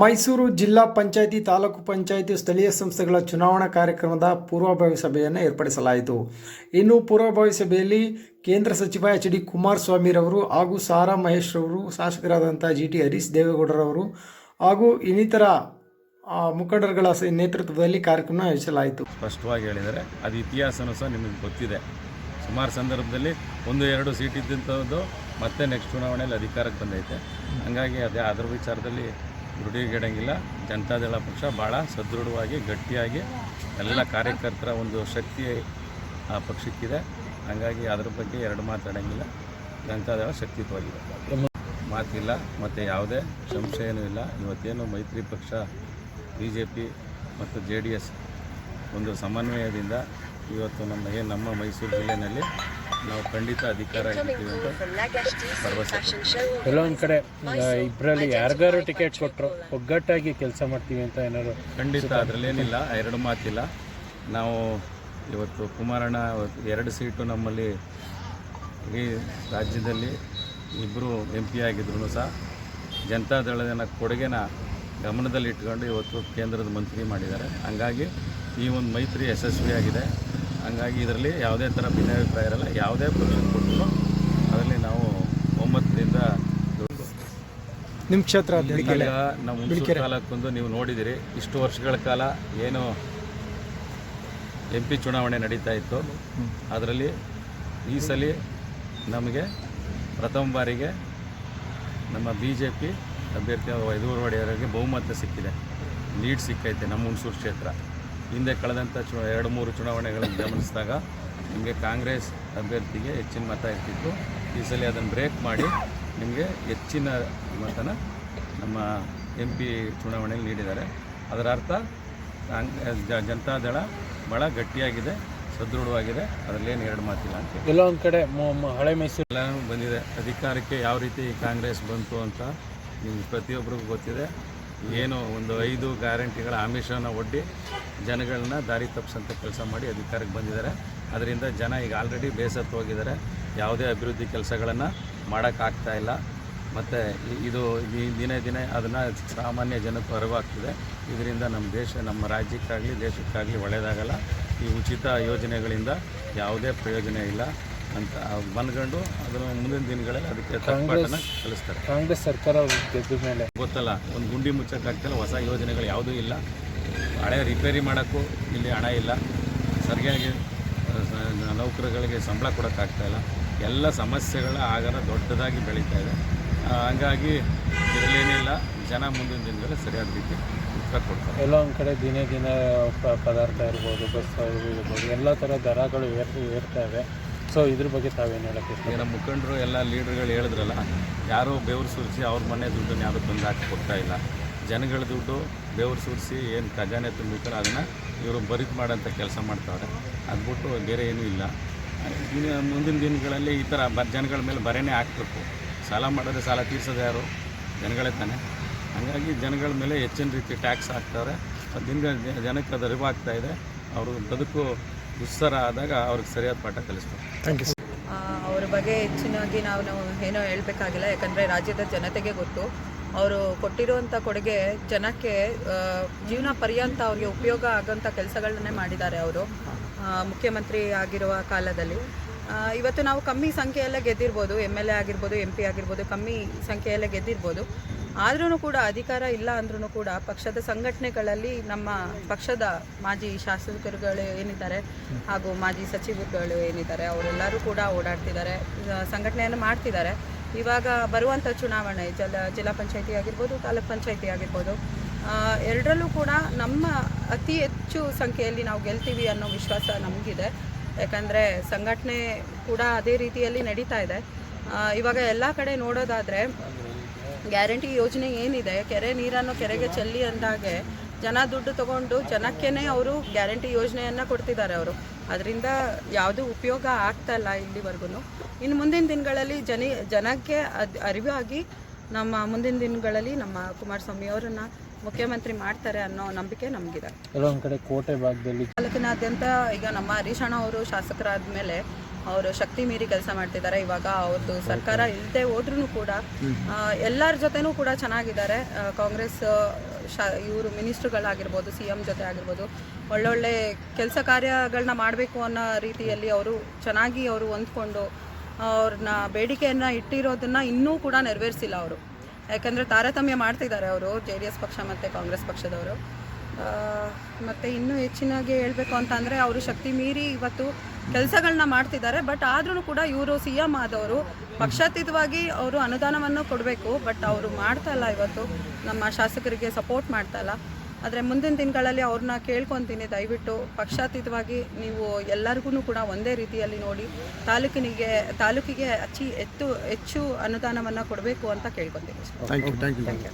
ಮೈಸೂರು ಜಿಲ್ಲಾ ಪಂಚಾಯಿತಿ, ತಾಲೂಕು ಪಂಚಾಯಿತಿ, ಸ್ಥಳೀಯ ಸಂಸ್ಥೆಗಳ ಚುನಾವಣಾ ಕಾರ್ಯಕ್ರಮದ ಪೂರ್ವಭಾವಿ ಸಭೆಯನ್ನು ಏರ್ಪಡಿಸಲಾಯಿತು. ಇನ್ನು ಪೂರ್ವಭಾವಿ ಸಭೆಯಲ್ಲಿ ಕೇಂದ್ರ ಸಚಿವ ಎಚ್ ಡಿ ಕುಮಾರಸ್ವಾಮಿರವರು ಹಾಗೂ ಸಾರಾ ಮಹೇಶ್ ರವರು, ಶಾಸಕರಾದಂಥ ಜಿ ಟಿ ಹರೀಶ್ ದೇವೇಗೌಡರವರು ಹಾಗೂ ಇನ್ನಿತರ ಮುಖಂಡರುಗಳ ನೇತೃತ್ವದಲ್ಲಿ ಕಾರ್ಯಕ್ರಮ ಆಯೋಜಿಸಲಾಯಿತು. ಸ್ಪಷ್ಟವಾಗಿ ಹೇಳಿದರೆ ಅದು ಇತಿಹಾಸನೂ ಸಹ ನಿಮಗೆ ಗೊತ್ತಿದೆ. ಸುಮಾರು ಸಂದರ್ಭದಲ್ಲಿ ಒಂದು, ಎರಡು ಸೀಟ್ ಇದ್ದಂಥದ್ದು ಮತ್ತೆ ನೆಕ್ಸ್ಟ್ ಚುನಾವಣೆಯಲ್ಲಿ ಅಧಿಕಾರಕ್ಕೆ ಬಂದೈತೆ. ಹಂಗಾಗಿ ಅದೇ ಅದರ ವಿಚಾರದಲ್ಲಿ ರುಢಿಗೆಡಂಗಿಲ್ಲ. ಜನತಾದಳ ಪಕ್ಷ ಭಾಳ ಸದೃಢವಾಗಿ, ಗಟ್ಟಿಯಾಗಿ ಎಲ್ಲ ಕಾರ್ಯಕರ್ತರ ಒಂದು ಶಕ್ತಿ, ಆ ಪಕ್ಷಕ್ಕಿದೆ. ಹಾಗಾಗಿ ಅದ್ರ ಬಗ್ಗೆ ಎರಡು ಮಾತಾಡೋಂಗಿಲ್ಲ ಜನತಾದಳ ಶಕ್ತಿಯುತವಾಗಿದೆ. ಮಾತಿಲ್ಲ, ಮತ್ತು ಯಾವುದೇ ಸಂಶಯನೂ ಇಲ್ಲ. ಇವತ್ತೇನು ಮೈತ್ರಿ ಪಕ್ಷ ಬಿ ಜೆ ಪಿ ಮತ್ತು ಜೆ ಡಿ ಎಸ್ ಒಂದು ಸಮನ್ವಯದಿಂದ ಇವತ್ತು ನಮ್ಮ, ಏನು ನಮ್ಮ ಮೈಸೂರು ಜಿಲ್ಲೆಯಲ್ಲಿ ನಾವು ಖಂಡಿತ ಅಧಿಕಾರ ಇರ್ತೀವಿ ಅಂತ ಭರವಸೆ. ಕೆಲವೊಂದು ಕಡೆ ಇಬ್ಬರಲ್ಲಿ ಯಾರಿಗಾರು ಟಿಕೆಟ್ ಕೊಟ್ಟರು ಒಗ್ಗಟ್ಟಾಗಿ ಕೆಲಸ ಮಾಡ್ತೀವಿ ಅಂತ ಏನಾದ್ರು ಖಂಡಿತ ಅದರಲ್ಲೇನಿಲ್ಲ ಎರಡು ಮಾತಿಲ್ಲ. ನಾವು ಇವತ್ತು ಕುಮಾರಣ್ಣ ಎರಡು ಸೀಟು ನಮ್ಮಲ್ಲಿ ಇಡೀ ರಾಜ್ಯದಲ್ಲಿ ಇಬ್ಬರು ಎಂ ಪಿ ಆಗಿದ್ರು ಸಹ ಜನತಾದಳದ ಕೊಡುಗೆನ ಗಮನದಲ್ಲಿಟ್ಕೊಂಡು ಇವತ್ತು ಕೇಂದ್ರದ ಮಂತ್ರಿ ಮಾಡಿದ್ದಾರೆ. ಹಂಗಾಗಿ ಈ ಒಂದು ಮೈತ್ರಿ ಯಶಸ್ವಿಯಾಗಿದೆ. ಹಂಗಾಗಿ ಇದರಲ್ಲಿ ಯಾವುದೇ ಥರ ಭಿನ್ನಾಭಿಪ್ರಾಯ ಇರಲ್ಲ. ಯಾವುದೇ ಪಕ್ಷ ಕೊಟ್ಟರು ಅದರಲ್ಲಿ ನಾವು ಒಂಬತ್ತರಿಂದ ನಿಮ್ಮ ಕ್ಷೇತ್ರ ನಮ್ಮ ನಾವು ಹುಣಸೂರು ತಾಲೂಕೊಂದು ನೀವು ನೋಡಿದಿರಿ ಇಷ್ಟು ವರ್ಷಗಳ ಕಾಲ ಏನು ಎಂ ಪಿ ಚುನಾವಣೆ ನಡೀತಾ ಇತ್ತು. ಅದರಲ್ಲಿ ಈ ಸಲ ನಮಗೆ ಪ್ರಥಮ ಬಾರಿಗೆ ನಮ್ಮ ಬಿ ಜೆ ಪಿ ಅಭ್ಯರ್ಥಿ ಯದೂರು ಬಹುಮತ ಸಿಕ್ಕಿದೆ. ಲೀಡ್ ಸಿಕ್ಕೈತೆ ನಮ್ಮ ಹುಣಸೂರು ಕ್ಷೇತ್ರ. ಹಿಂದೆ ಕಳೆದಂಥ ಚು ಎರಡು ಮೂರು ಚುನಾವಣೆಗಳನ್ನು ಗಮನಿಸಿದಾಗ ನಿಮಗೆ ಕಾಂಗ್ರೆಸ್ ಅಭ್ಯರ್ಥಿಗೆ ಹೆಚ್ಚಿನ ಮತ ಇರ್ತಿತ್ತು. ಈ ಸಲ ಅದನ್ನು ಬ್ರೇಕ್ ಮಾಡಿ ನಿಮಗೆ ಹೆಚ್ಚಿನ ಮತನ ನಮ್ಮ ಎಂ ಪಿ ಚುನಾವಣೆಯಲ್ಲಿ ನೀಡಿದ್ದಾರೆ. ಅದರ ಅರ್ಥ ಜನತಾದಳ ಭಾಳ ಗಟ್ಟಿಯಾಗಿದೆ ಸದೃಢವಾಗಿದೆ. ಅದರಲ್ಲೇನು ಎರಡು ಮಾತಿಲ್ಲ ಅಂತ ಕೆಲವೊಂದು ಕಡೆ ಹಳೆ ಮೈಸೂರು ಬಂದಿದೆ. ಅಧಿಕಾರಕ್ಕೆ ಯಾವ ರೀತಿ ಕಾಂಗ್ರೆಸ್ ಬಂತು ಅಂತ ನಿಮ್ಗೆ ಪ್ರತಿಯೊಬ್ಬರಿಗೂ ಗೊತ್ತಿದೆ. ಏನು ಒಂದು ಐದು ಗ್ಯಾರಂಟಿಗಳ ಆಮಿಷನ ಒಡ್ಡಿ ಜನಗಳನ್ನ ದಾರಿ ತಪ್ಪಿಸಂತ ಕೆಲಸ ಮಾಡಿ ಅಧಿಕಾರಕ್ಕೆ ಬಂದಿದ್ದಾರೆ. ಅದರಿಂದ ಜನ ಈಗ ಆಲ್ರೆಡಿ ಬೇಸತ್ತು ಹೋಗಿದ್ದಾರೆ. ಯಾವುದೇ ಅಭಿವೃದ್ಧಿ ಕೆಲಸಗಳನ್ನು ಮಾಡೋಕ್ಕಾಗ್ತಾ ಇಲ್ಲ. ಮತ್ತು ಇದು ದಿನೇ ದಿನೇ ಅದನ್ನು ಸಾಮಾನ್ಯ ಜನಕ್ಕೆ ಅರಿವಾಗ್ತಿದೆ. ಇದರಿಂದ ನಮ್ಮ ದೇಶ, ನಮ್ಮ ರಾಜ್ಯಕ್ಕಾಗಲಿ, ದೇಶಕ್ಕಾಗಲಿ ಒಳ್ಳೆಯದಾಗಲ್ಲ ಈ ಉಚಿತ ಯೋಜನೆಗಳಿಂದ ಯಾವುದೇ ಪ್ರಯೋಜನ ಇಲ್ಲ. ಅಂತ ಬಂದ್ಕೊಂಡು ಅದನ್ನು ಮುಂದಿನ ದಿನಗಳಲ್ಲಿ ಅದಕ್ಕೆ ತಪ್ಪಾಟನ ಕಲಿಸ್ತಾರೆ. ಕಾಂಗ್ರೆಸ್ ಸರ್ಕಾರ ಗೆದ್ದ ಮೇಲೆ. ಗೊತ್ತಲ್ಲ ಒಂದು ಗುಂಡಿ ಮುಚ್ಚಕ್ಕಾಗ್ತಿಲ್ಲ ಹೊಸ ಯೋಜನೆಗಳು ಯಾವುದೂ ಇಲ್ಲ. ಹಳೆ ರಿಪೇರಿ ಮಾಡೋಕ್ಕೂ ಇಲ್ಲಿ ಹಣ ಇಲ್ಲ. ಸರಿಯಾಗಿ ನೌಕರಿಗಳಿಗೆ ಸಂಬಳ ಕೊಡೋಕ್ಕಾಗ್ತಾ ಇಲ್ಲ. ಎಲ್ಲ ಸಮಸ್ಯೆಗಳ ಆಗರ ದೊಡ್ಡದಾಗಿ ಬೆಳೀತಾ ಇದೆ. ಹಂಗಾಗಿ ಇದರಲ್ಲೇನಿಲ್ಲ ಜನ ಮುಂದಿನ ದಿನಗಳಲ್ಲಿ ಸರಿಯಾದ ರೀತಿ ಉತ್ತರ ಕೊಡ್ತಾರೆ. ಕೆಲವೊಂದು ಕಡೆ ದಿನೇ ದಿನ ಪದಾರ್ಥ ಇರ್ಬೋದು ಬಸ್ ಇರ್ಬೋದು ಎಲ್ಲ ಥರ ದರಗಳು ಏರ್ ಏರ್ತವೆ ಸೊ ಇದ್ರ ಬಗ್ಗೆ ತಾವೇನು ಹೇಳಕ್ಕೆ ನಮ್ಮ ಮುಖಂಡರು ಎಲ್ಲ ಲೀಡರ್ಗಳು ಹೇಳಿದ್ರಲ್ಲ, ಯಾರೂ ಬೆವರು ಸುರಿಸಿ ಅವ್ರ ಮನೆ ದುಡ್ಡನ್ನು ಯಾರೂ ತಂದು ಹಾಕಿ ಕೊಡ್ತಾ ಇಲ್ಲ. ಜನಗಳ ದುಡ್ಡು, ಬೆವರು ಸುರಿಸಿ ಏನು ಖಜಾನೆ ತುಂಬಿರ್ತಾರೆ, ಅದನ್ನು ಇವರು ಬರಿದು ಮಾಡೋಂಥ ಕೆಲಸ ಮಾಡ್ತಾವ್ರೆ. ಅದು ಬಿಟ್ಟು ಬೇರೆ ಏನೂ ಇಲ್ಲ. ಮುಂದಿನ ದಿನಗಳಲ್ಲಿ ಈ ಥರ ಬ ಜನಗಳ ಮೇಲೆ ಬರೇನೇ ಹಾಕ್ಬೇಕು. ಸಾಲ ಮಾಡಿದ್ರೆ ಸಾಲ ತೀರ್ಸೋದು ಯಾರು? ಜನಗಳೇ ತಾನೆ. ಹಾಗಾಗಿ ಜನಗಳ ಮೇಲೆ ಹೆಚ್ಚಿನ ರೀತಿ ಟ್ಯಾಕ್ಸ್ ಹಾಕ್ತಾರೆ ದಿನಗಳ ದಿನ ಜನಕ್ಕೆ ಅದು ಅರಿವಾಗ್ತಾ ಅವರು ಬದುಕು ದುಸ್ತರ ಆದಾಗ ಅವ್ರಿಗೆ ಸರಿಯಾದ ಪಾಠ ಕಲಿಸ್ಬೇಕು. ಥ್ಯಾಂಕ್ ಯು ಆ, ಅವ್ರ ಬಗ್ಗೆ ಹೆಚ್ಚಿನಾಗಿ ನಾವು ನಾವು ಏನೋ ಹೇಳಬೇಕಾಗಿಲ್ಲ ಯಾಕಂದರೆ ರಾಜ್ಯದ ಜನತೆಗೆ ಗೊತ್ತು. ಅವರು ಕೊಟ್ಟಿರುವಂಥ ಕೊಡುಗೆ ಜನಕ್ಕೆ ಆ, ಜೀವನ ಪರ್ಯಂತ ಅವ್ರಿಗೆ ಉಪಯೋಗ ಆಗೋಂಥ ಕೆಲಸಗಳನ್ನೇ ಮಾಡಿದ್ದಾರೆ ಅವರು. ಮುಖ್ಯಮಂತ್ರಿ ಆಗಿರುವ ಕಾಲದಲ್ಲಿ. ಆ, ಇವತ್ತು ನಾವು ಕಮ್ಮಿ ಸಂಖ್ಯೆಯಲ್ಲೇ ಗೆದ್ದಿರ್ಬೋದು ಎಂ ಎಲ್ ಎ ಆಗಿರ್ಬೋದು ಎಂ ಪಿ ಆಗಿರ್ಬೋದು ಕಮ್ಮಿ ಸಂಖ್ಯೆಯಲ್ಲೇ ಗೆದ್ದಿರ್ಬೋದು. ಆದ್ರೂ ಕೂಡ ಅಧಿಕಾರ ಇಲ್ಲ ಅಂದ್ರೂ ಕೂಡ ಪಕ್ಷದ ಸಂಘಟನೆಗಳಲ್ಲಿ ನಮ್ಮ ಪಕ್ಷದ ಮಾಜಿ ಶಾಸಕರುಗಳು ಏನಿದ್ದಾರೆ ಹಾಗೂ ಮಾಜಿ ಸಚಿವರುಗಳು ಏನಿದ್ದಾರೆ, ಅವರೆಲ್ಲರೂ ಕೂಡ ಓಡಾಡ್ತಿದ್ದಾರೆ ಸಂಘಟನೆಯನ್ನು ಮಾಡ್ತಿದ್ದಾರೆ. ಇವಾಗ ಬರುವಂಥ ಚುನಾವಣೆ, ಜಲ, ಜಿಲ್ಲಾ ಪಂಚಾಯತಿ ಆಗಿರ್ಬೋದು, ತಾಲೂಕ್ ಪಂಚಾಯತಿ ಆಗಿರ್ಬೋದು ಎರಡರಲ್ಲೂ ಕೂಡ ನಮ್ಮ ಅತಿ ಹೆಚ್ಚು ಸಂಖ್ಯೆಯಲ್ಲಿ ನಾವು ಗೆಲ್ತೀವಿ ಅನ್ನೋ ವಿಶ್ವಾಸ ನಮಗಿದೆ. ಯಾಕಂದರೆ ಸಂಘಟನೆ ಕೂಡ ಅದೇ ರೀತಿಯಲ್ಲಿ ನಡೀತಾ ಇದೆ. ಇವಾಗ ಎಲ್ಲ ಕಡೆ ನೋಡೋದಾದರೆ ಗ್ಯಾರಂಟಿ ಯೋಜನೆ ಏನಿದೆ ಕೆರೆ ನೀರನ್ನು ಕೆರೆಗೆ ಚೆಲ್ಲಿ ಅಂದಾಗೆ ಜನ ದುಡ್ಡು ತಗೊಂಡು ಜನಕ್ಕೇನೆ ಅವರು ಗ್ಯಾರಂಟಿ ಯೋಜನೆಯನ್ನು ಕೊಡ್ತಿದ್ದಾರೆ ಅವರು. ಅದರಿಂದ ಯಾವುದು ಉಪಯೋಗ ಆಗ್ತಾ ಇಲ್ಲ ಇಲ್ಲಿವರೆಗೂ ಇನ್ನು ಮುಂದಿನ ದಿನಗಳಲ್ಲಿ ಜನ ಜನಕ್ಕೆ ಅದು ಅರಿವಾಗಿ ನಮ್ಮ ಮುಂದಿನ ದಿನಗಳಲ್ಲಿ ನಮ್ಮ ಕುಮಾರಸ್ವಾಮಿ ಅವರನ್ನು ಮುಖ್ಯಮಂತ್ರಿ ಮಾಡ್ತಾರೆ ಅನ್ನೋ ನಂಬಿಕೆ ನಮಗಿದೆ. ಕೆಲವೊಂದು ಕಡೆ ಕೋಟೆ ಭಾಗದಲ್ಲಿ ತಾಲೂಕಿನಾದ್ಯಂತ ಈಗ ನಮ್ಮ ಹರೀಶಣ್ಣ ಅವರು ಶಾಸಕರಾದ ಮೇಲೆ ಅವರು ಶಕ್ತಿ ಮೀರಿ ಕೆಲಸ ಮಾಡ್ತಿದ್ದಾರೆ. ಇವಾಗ ಅವ್ರದ್ದು ಸರ್ಕಾರ ಇಲ್ಲದೆ ಹೋದ್ರೂ ಕೂಡ ಎಲ್ಲರ ಜೊತೆನೂ ಕೂಡ ಚೆನ್ನಾಗಿದ್ದಾರೆ. ಕಾಂಗ್ರೆಸ್ ಶಾ ಇವರು ಮಿನಿಸ್ಟ್ರುಗಳಾಗಿರ್ಬೋದು ಸಿ ಎಂ ಜೊತೆ ಆಗಿರ್ಬೋದು ಒಳ್ಳೊಳ್ಳೆ ಕೆಲಸ ಕಾರ್ಯಗಳನ್ನ ಮಾಡಬೇಕು ಅನ್ನೋ ರೀತಿಯಲ್ಲಿ ಅವರು ಚೆನ್ನಾಗಿ ಅವರು ಹೊಂದ್ಕೊಂಡು ಅವ್ರನ್ನ ಬೇಡಿಕೆಯನ್ನು ಇಟ್ಟಿರೋದನ್ನ ಇನ್ನೂ ಕೂಡ ನೆರವೇರಿಸಿಲ್ಲ ಅವರು. ಯಾಕಂದರೆ ತಾರತಮ್ಯ ಮಾಡ್ತಿದ್ದಾರೆ ಅವರು ಜೆ ಡಿ ಎಸ್ ಪಕ್ಷ ಮತ್ತು ಕಾಂಗ್ರೆಸ್ ಪಕ್ಷದವರು. ಮತ್ತು ಇನ್ನೂ ಹೆಚ್ಚಿನಾಗಿ ಹೇಳಬೇಕು ಅಂತ ಅಂದರೆ ಅವರು ಶಕ್ತಿ ಮೀರಿ ಇವತ್ತು ಕೆಲಸಗಳನ್ನ ಮಾಡ್ತಿದ್ದಾರೆ ಬಟ್ ಆದ್ರೂ ಕೂಡ ಇವರು ಸಿ ಎಂ ಆದವರು. ಪಕ್ಷಾತೀತವಾಗಿ ಅವರು ಅನುದಾನವನ್ನು ಕೊಡಬೇಕು ಬಟ್ ಅವರು ಮಾಡ್ತಾ ಇಲ್ಲ ಇವತ್ತು. ನಮ್ಮ ಶಾಸಕರಿಗೆ ಸಪೋರ್ಟ್ ಮಾಡ್ತಾ ಇಲ್ಲ. ಆದರೆ ಮುಂದಿನ ದಿನಗಳಲ್ಲಿ ಅವ್ರನ್ನ ಕೇಳ್ಕೊತೀನಿ ದಯವಿಟ್ಟು. ಪಕ್ಷಾತೀತವಾಗಿ ನೀವು ಎಲ್ಲರಿಗೂ ಕೂಡ ಒಂದೇ ರೀತಿಯಲ್ಲಿ ನೋಡಿ ತಾಲೂಕಿನಿಗೆ ತಾಲೂಕಿಗೆ ಅಚ್ಚಿ ಹೆಚ್ಚು ಹೆಚ್ಚು ಅನುದಾನವನ್ನು ಕೊಡಬೇಕು ಅಂತ ಕೇಳ್ಕೊತೀನಿ.